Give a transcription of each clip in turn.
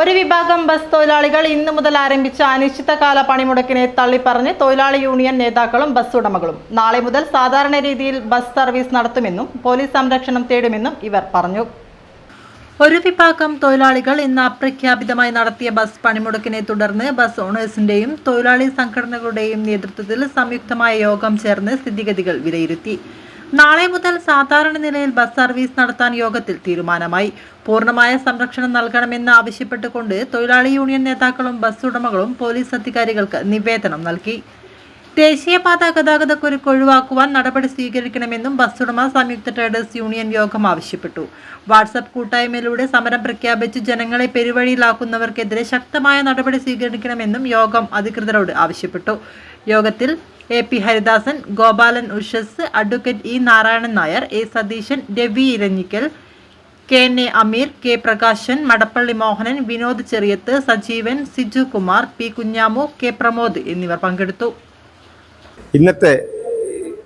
ഒരു വിഭാഗം ബസ് തൊഴിലാളികൾ ഇന്ന് മുതൽ ആരംഭിച്ച അനിശ്ചിതകാല പണിമുടക്കിനെ തള്ളിപ്പറഞ്ഞ് തൊഴിലാളി യൂണിയൻ നേതാക്കളും ബസ് ഉടമകളും. നാളെ മുതൽ സാധാരണ രീതിയിൽ ബസ് സർവീസ് നടത്തുമെന്നും പോലീസ് സംരക്ഷണം തേടുമെന്നും ഇവർ പറഞ്ഞു. ഒരു വിഭാഗം തൊഴിലാളികൾ ഇന്ന് അപ്രഖ്യാപിതമായി നടത്തിയ ബസ് പണിമുടക്കിനെ തുടർന്ന് ബസ് ഓണേഴ്സിന്റെയും തൊഴിലാളി സംഘടനകളുടെയും നേതൃത്വത്തിൽ സംയുക്തമായ യോഗം ചേർന്ന് സ്ഥിതിഗതികൾ വിലയിരുത്തി. നാളെ മുതൽ സാധാരണ നിലയിൽ ബസ് സർവീസ് നടത്താൻ യോഗത്തിൽ തീരുമാനമായി. പൂർണമായ സംരക്ഷണം നൽകണമെന്ന് ആവശ്യപ്പെട്ടുകൊണ്ട് തൊഴിലാളി യൂണിയൻ നേതാക്കളും ബസ് ഉടമകളും പോലീസ് അധികാരികൾക്ക് നിവേദനം നൽകി. ദേശീയപാത ഗതാഗതക്കുരുക്ക് ഒഴിവാക്കുവാൻ നടപടി സ്വീകരിക്കണമെന്നും ബസ് ഉടമ സംയുക്ത ട്രേഡേഴ്സ് യൂണിയൻ യോഗം ആവശ്യപ്പെട്ടു. വാട്സപ്പ് കൂട്ടായ്മയിലൂടെ സമരം പ്രഖ്യാപിച്ച് ജനങ്ങളെ പെരുവഴിയിലാക്കുന്നവർക്കെതിരെ ശക്തമായ നടപടി സ്വീകരിക്കണമെന്നും യോഗം അധികൃതരോട് ആവശ്യപ്പെട്ടു. യോഗത്തിൽ A P Haridasan Gopalan Ushas advocate E Narayanan Nair A Satheesan Ravi Iranjikkal K N Ameer K Prakashan Madappally Mohanan Vinod Cheriyath Sajeevan Siju Kumar P Kunhamu K Pramod എന്നിവർ പങ്കെടുത്തു. ഇന്നത്തെ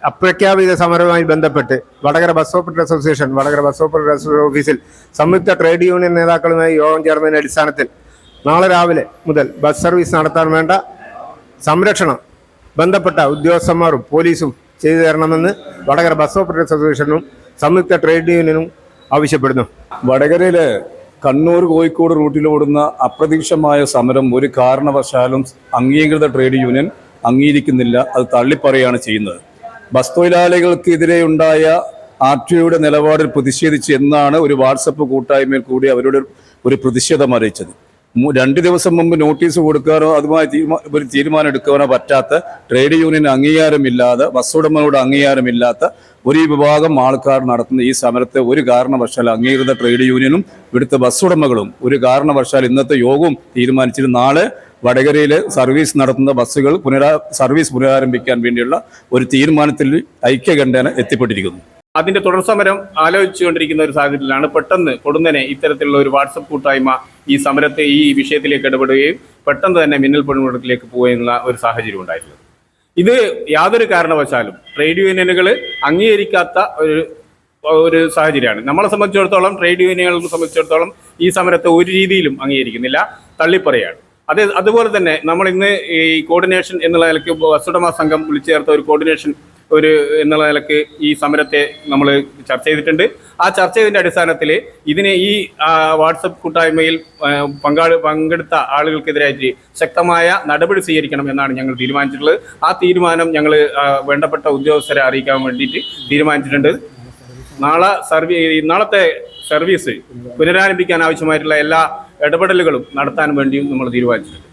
അപ്രഖ്യാപിത സമരവുമായി ബന്ധപ്പെട്ട് Vadakara bus operator association Vadakara bus operator ഓഫീസിൽ സംയുക്ത trade union നേതാക്കളുമായി യോഗം ചേർന്നതിന്റെ അടിസ്ഥാനത്തിൽ നാളെ രാവിലെ മുതൽ ബസ് സർവീസ് നടത്താൻ വേണ്ട സംരക്ഷണം ബന്ധപ്പെട്ട ഉദ്യോഗസ്ഥന്മാരും പോലീസും ചെയ്തു തരണമെന്ന് വടകര ബസ് ഓപ്പറേറ്റർ അസോസിയേഷനും സംയുക്ത ട്രേഡ് യൂണിയനും ആവശ്യപ്പെടുന്നു. വടകരയിൽ കണ്ണൂർ കോഴിക്കോട് റൂട്ടിൽ ഓടുന്ന അപ്രതീക്ഷിതമായ സമരം ഒരു കാരണവശാലും അംഗീകൃത ട്രേഡ് യൂണിയൻ അംഗീകരിക്കുന്നില്ല. അത് തള്ളിപ്പറയാണ് ചെയ്യുന്നത്. ബസ് തൊഴിലാളികൾക്കെതിരെ ഉണ്ടായ ആർ ടി ഒയുടെ നിലപാടിൽ പ്രതിഷേധിച്ച് എന്നാണ് ഒരു വാട്സപ്പ് കൂട്ടായ്മയിൽ കൂടി അവരുടെ ഒരു പ്രതിഷേധം അറിയിച്ചത്. രണ്ട് ദിവസം മുമ്പ് നോട്ടീസ് കൊടുക്കാനോ അതുമായി ഒരു തീരുമാനം എടുക്കാനോ പറ്റാത്ത ട്രേഡ് യൂണിയൻ അംഗീകാരമില്ലാതെ ബസ് ഉടമകളോട് അംഗീകാരമില്ലാത്ത ഒരു വിഭാഗം ആൾക്കാർ നടത്തുന്ന ഈ സമരത്തെ ഒരു കാരണവശാൽ അംഗീകൃത ട്രേഡ് യൂണിയനും ഇവിടുത്തെ ബസ് ഉടമകളും ഒരു കാരണവശാൽ ഇന്നത്തെ യോഗവും തീരുമാനിച്ചിട്ട് നാളെ വടകരയിൽ സർവീസ് നടത്തുന്ന ബസ്സുകൾ പുനരാ സർവീസ് പുനരാരംഭിക്കാൻ വേണ്ടിയുള്ള ഒരു തീരുമാനത്തിൽ ഐക്യകണ്ഠേന എത്തിപ്പെട്ടിരിക്കുന്നു. അതിന്റെ തുടർ സമരം ആലോചിച്ചുകൊണ്ടിരിക്കുന്ന ഒരു സാഹചര്യത്തിലാണ് പെട്ടെന്ന് കൊടുന്നനെ ഇത്തരത്തിലുള്ള ഒരു വാട്സപ്പ് കൂട്ടായ്മ ഈ സമരത്തെ ഈ വിഷയത്തിലേക്ക് ഇടപെടുകയും പെട്ടെന്ന് തന്നെ മിന്നൽ പണിമുടക്കിലേക്ക് പോകുന്ന ഒരു സാഹചര്യം ഉണ്ടായിട്ടുള്ളത് ഇത് യാതൊരു കാരണവശാലും ട്രേഡ് യൂണിയനുകൾ അംഗീകരിക്കാത്ത ഒരു ഒരു സാഹചര്യമാണ്. നമ്മളെ സംബന്ധിച്ചിടത്തോളം ട്രേഡ് യൂണിയനുകളെ സംബന്ധിച്ചിടത്തോളം ഈ സമരത്തെ ഒരു രീതിയിലും അംഗീകരിക്കുന്നില്ല. തള്ളിപ്പറയാണ്. അത് അതുപോലെ തന്നെ നമ്മൾ ഇന്ന് ഈ കോർഡിനേഷൻ എന്നുള്ള നിലയ്ക്ക് വസുടമ സംഘം വിളിച്ചു ചേർത്ത ഒരു കോർഡിനേഷൻ ഒരു എന്നുള്ള നിലയ്ക്ക് ഈ സമരത്തെ നമ്മൾ ചർച്ച ചെയ്തിട്ടുണ്ട്. ആ ചർച്ച ചെയ്തതിന്റെ അടിസ്ഥാനത്തിൽ ഇതിനെ ഈ വാട്സപ്പ് കൂട്ടായ്മയിൽ പങ്കാളി പങ്കെടുത്ത ആളുകൾക്കെതിരായിട്ട് ശക്തമായ നടപടി സ്വീകരിക്കണം എന്നാണ് ഞങ്ങൾ തീരുമാനിച്ചിട്ടുള്ളത്. ആ തീരുമാനം ഞങ്ങൾ വേണ്ടപ്പെട്ട ഉദ്യോഗസ്ഥരെ അറിയിക്കാൻ വേണ്ടിയിട്ട് തീരുമാനിച്ചിട്ടുണ്ട്. നാളെ സർവീ നാളത്തെ സർവീസ് പുനരാരംഭിക്കാൻ ആവശ്യമായിട്ടുള്ള എല്ലാ ഇടപെടലുകളും നടത്താൻ വേണ്ടിയും നമ്മൾ തീരുമാനിച്ചിട്ടുണ്ട്.